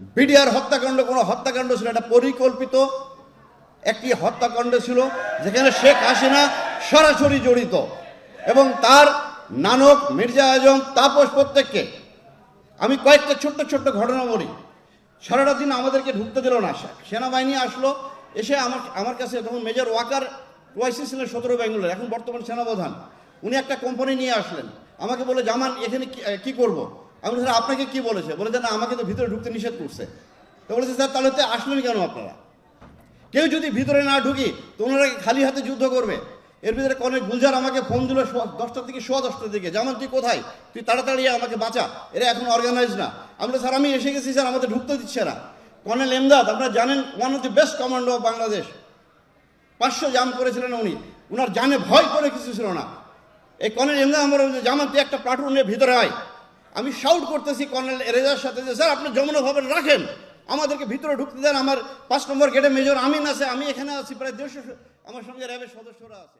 BDR হত্যাকাণ্ড, কোনো হত্যাকাণ্ড ছিল এটা পরিকল্পিত একটি হত্যাকাণ্ড ছিল, যেখানে শেখ হাসিনা সরাসরি জড়িত। এবং তার নানক মির্জা আজম তাপস প্রত্যেককে, আমি কয়েকটা ছোট্ট ছোট্ট ঘটনা বলি। সারাটা দিন আমাদেরকে ঢুকতে দিল না। সেনাবাহিনী আসলো, এসে আমার আমার কাছে তখন মেজর ওয়াকার ওয়াইসি ছিলেন সতেরো বেঙ্গলের, এখন বর্তমান সেনাপ্রধান। উনি একটা কোম্পানি নিয়ে আসলেন। আমাকে বলে জামান, এখানে কি- করব? আমি স্যার, আপনাকে কি বলেছে? বলে না, আমাকে তো ভিতরে ঢুকতে নিষেধ করছে। তো বলেছে, স্যার, তাহলে তো আসলেন কেন আপনারা? কেউ যদি ভিতরে না ঢুকি, তো ওনারা খালি হাতে যুদ্ধ করবে? এর ভিতরে কনেক গুলজার আমাকে ফোন দিল দশটার থেকে সোয়া দশটার দিকে। যেমন তুই কোথায়? তুই তাড়াতাড়ি আমাকে বাঁচা। এরা এখন অর্গানাইজ না। আমি স্যার, আমি এসে গেছি, স্যার, আমাদের ঢুকতে দিচ্ছে না। কর্নেল এমদাদ, আপনারা জানেন one of the best commando of Bangladesh পাঁচশো জাম করেছিলেন উনি। উনার জানে ভয় করে কিছু ছিল না। এই কর্নেল এমদাদ আমার জামান, তুই একটা প্লাটুন নিয়ে ভিতরে আয়। আমি শাউট করতেছি কর্নেল এরেজার সাথে যে, স্যার, আপনি যমুনা ভবন রাখেন। আমাদেরকে ভিতরে ঢুকতে দেন। আমার পাঁচ নম্বর গেটে মেজর আমিন আছে। আমি এখানে আছি। প্রায় দেড়শো আমার সঙ্গে র্যাবের সদস্যরা আছে।